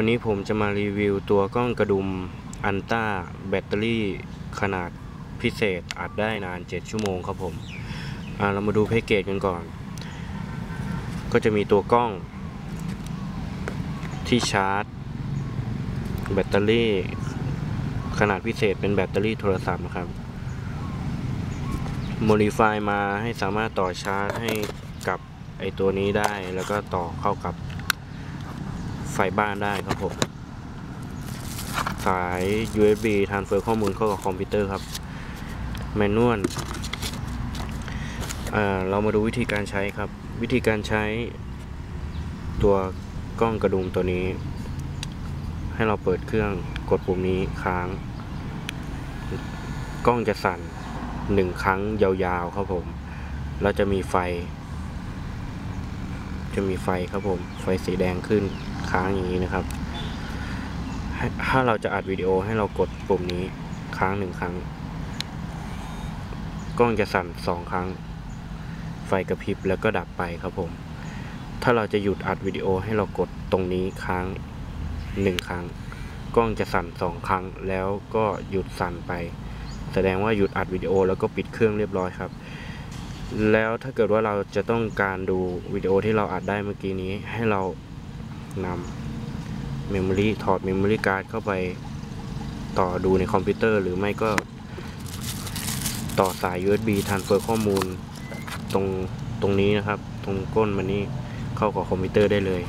วันนี้ผมจะมารีวิวตัวกล้องกระดุมอันต้าแบตเตอรี่ขนาดพิเศษอัดได้นาน 7 ชั่วโมงครับผมเรามาดูแพ็กเกจกันก่อน ก็จะมีตัวกล้อง ที่ชาร์จ แบตเตอรี่ ขนาดพิเศษเป็นแบตเตอรี่โทรศัพท์นะครับโมดิฟายมาให้สามารถต่อชาร์จให้กับไอตัวนี้ได้แล้วก็ต่อเข้ากับ ฟบ้านได้ครับผมสาย USB transfer ข้อมูลเข้ากับคอมพิวเตอร์ครับแมนนวลเอ่อเรามาดูวิธีการใช้ครับ วิธีการใช้ ตัวกล้องกระดุมตัวนี้ ให้เราเปิดเครื่องกดปุ่มนี้ค้าง กล้องจะสั่นหนึ่งครั้งยาวๆครับผม แล้วจะมีไฟ จะมีไฟครับผม ไฟสีแดงขึ้น ค้างอย่างนี้นะครับ ถ้าเราจะอัดวิดีโอให้เรากดปุ่มนี้ค้างหนึ่งครั้ง กล้องจะสั่นสองครั้ง ไฟกระพริบแล้วก็ดับไปครับผม ถ้าเราจะหยุดอัดวิดีโอให้เรากดตรงนี้ค้างหนึ่งครั้ง กล้องจะสั่นสองครั้งแล้วก็หยุดสั่นไป แสดงว่าหยุดอัดวิดีโอแล้วก็ปิดเครื่องเรียบร้อยครับแล้วถ้าเกิดว่าเราจะต้องการดูวิดีโอที่เราอัดได้เมื่อกี้นี้ให้เรา นำเมมโมรีถอดเมมโมรีการ์ดเข้าไปต่อดูในคอมพิวเตอร์ หรือไม่ก็ต่อสาย USB ทานเฟอร์ข้อมูลตรงตรงนี้นะครับ ตรงก้นมันนี่เข้ากับคอมพิวเตอร์ได้เลย